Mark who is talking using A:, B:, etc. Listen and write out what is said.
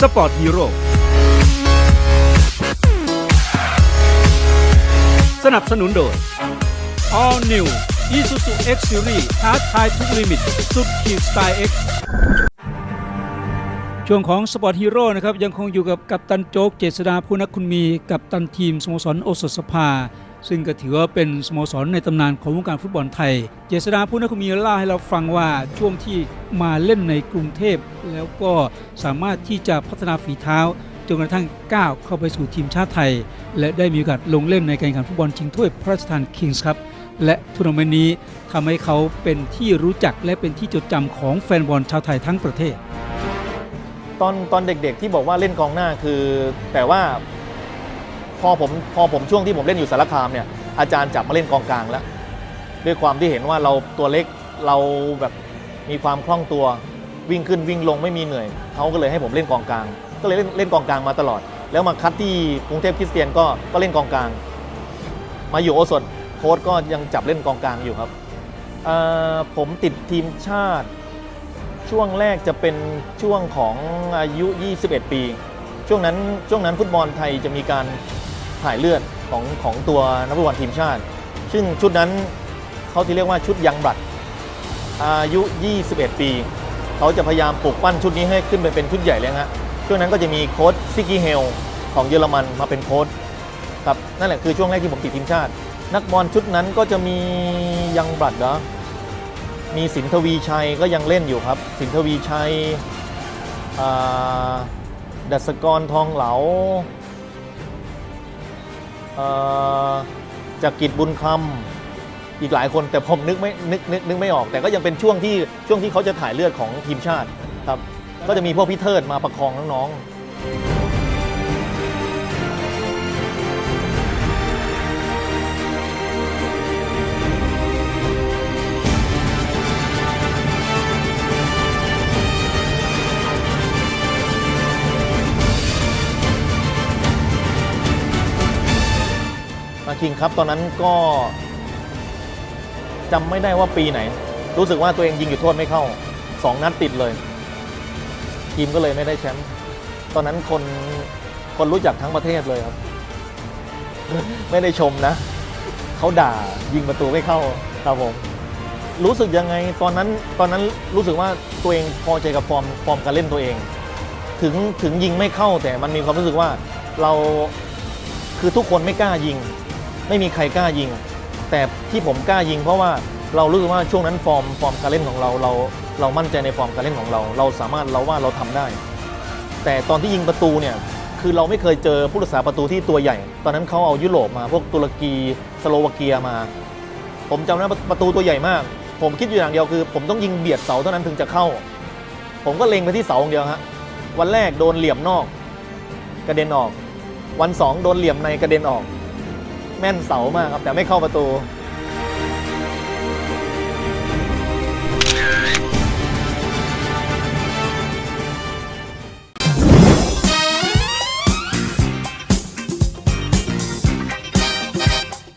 A: สปอร์ตฮีโร่สนับสนุนโดย All New Isuzu X Series ท้าทายทุกลิมิต สุดขีดสไตล์ X ช่วงของสปอร์ตฮีโร่นะครับ ยังคงอยู่กับกัปตันโจ๊กเจษดาผู้นักคุณมี กับตันทีมสโมสรโอสถสภา ซึ่งก็ถือว่าเป็นสโมสรในตำนานของวงการฟุตบอลไทย เจษดาผู้นักคุณมีเล่าให้เราฟังว่าช่วงที่มาเล่นในกรุงเทพ แล้วก็สามารถที่จะพัฒนาฝีเท้าจนกระทั่งก้าวเข้าไปสู่ทีมชาติไทย และได้มีโอกาสลงเล่นในการแข่งขันฟุตบอลชิงถ้วยพระราชทานคิงส์ครับและทัวร์นาเมนต์นี้ทำให้เขาเป็นที่รู้จักและเป็นที่จดจำของแฟนบอลชาวไทยทั้งประเทศ
B: ตอนตอนเด็กๆที่บอกว่าเล่นกองหน้าคือ แต่ว่า พอผมพอผมช่วงที่ผมเล่นอยู่สารคามเนี่ยอาจารย์จับมาเล่นกองกลางแล้ว ด้วยความที่เห็นว่าเราตัวเล็กเราแบบมีความคล่องตัววิ่งขึ้นวิ่งลงไม่มีเหนื่อยเขาก็เลยให้ผมเล่นกองกลาง ก็เลยเล่นเล่นกองกลางมาตลอด แล้วมาคัดที่กรุงเทพคริสเตียนก็ก็เล่นกองกลาง มาอยู่โอสถโค้ชก็ยังจับเล่นกองกลางอยู่ครับผมติดทีมชาติ ช่วงแรกจะเป็นช่วงของอายุ 21 ปี ช่วงนั้นช่วงนั้นฟุตบอลไทยจะมีการถ่ายเลือดของของตัวนักฟุตบอลทีมชาติ ซึ่งชุดนั้นเขาที่เรียกว่าชุดยังบลัดอายุ 21 ปี เขาจะพยายามปลุกปั้นชุดนี้ให้ขึ้นไปเป็นชุดใหญ่เลยฮะช่วงนั้นก็จะมีโค้ชซิกกี้เฮลของเยอรมันมาเป็นโค้ชครับนั่นแหละคือช่วงแรกที่ผมติดทีมชาติ นักบอลชุดนั้นก็จะมียังบลัดเหรอมีสินทวีชัยก็ยังเล่นอยู่ครับ สินทวีชัยอ่า ดัสกรทองเหลาเอ่อจากกิจบุญคำอีกหลายคนแต่ผมนึกไม่นึกนึกนึกไม่ออก แต่ก็ยังเป็นช่วงที่ช่วงที่เขาจะถ่ายเลือดของทีมชาติครับก็จะมีพวกพี่เทิดมาประคองน้องๆ คิงครับตอนนั้นก็จำไม่ได้ว่าปีไหน รู้สึกว่าตัวเองยิงอยู่โทษไม่เข้าสองนัดติดเลย ทีมก็เลยไม่ได้แชมป์ตอนนั้นคนคนรู้จักทั้งประเทศเลยครับ ไม่ได้ชมนะ เขาด่ายิงประตูไม่เข้าครับผม รู้สึกยังไงตอนนั้นตอนนั้นรู้สึกว่าตัวเองพอใจกับฟอร์มฟอร์มการเล่นตัวเอง ถึงถึงยิงไม่เข้าแต่มันมีความรู้สึกว่าเราคือทุกคนไม่กล้ายิง ไม่มีใครกล้ายิง แต่ที่ผมกล้ายิง เพราะว่าเรารู้สึกว่าช่วงนั้นฟอร์มฟอร์มการเล่นของเราเราเรามั่นใจในฟอร์มการเล่นของเรา เราสามารถเราว่าเราทำได้ แต่ตอนที่ยิงประตูเนี่ยคือเราไม่เคยเจอผู้รักษาประตูที่ตัวใหญ่ ตอนนั้นเขาเอายุโรปมาพวกตุรกีสโลวาเกียมา ผมจำได้ประตูตัวใหญ่มาก ผมคิดอยู่อย่างเดียวคือ ผมต้องยิงเบียดเสาเท่านั้นถึงจะเข้า ผมก็เล็งไปที่เสาอย่างเดียวฮะวันแรกโดนเหลี่ยมนอก กระเด็นออก วันสองโดนเหลี่ยมในกระเด็นออก แม่นเสามากครับ แต่ไม่เข้าประตู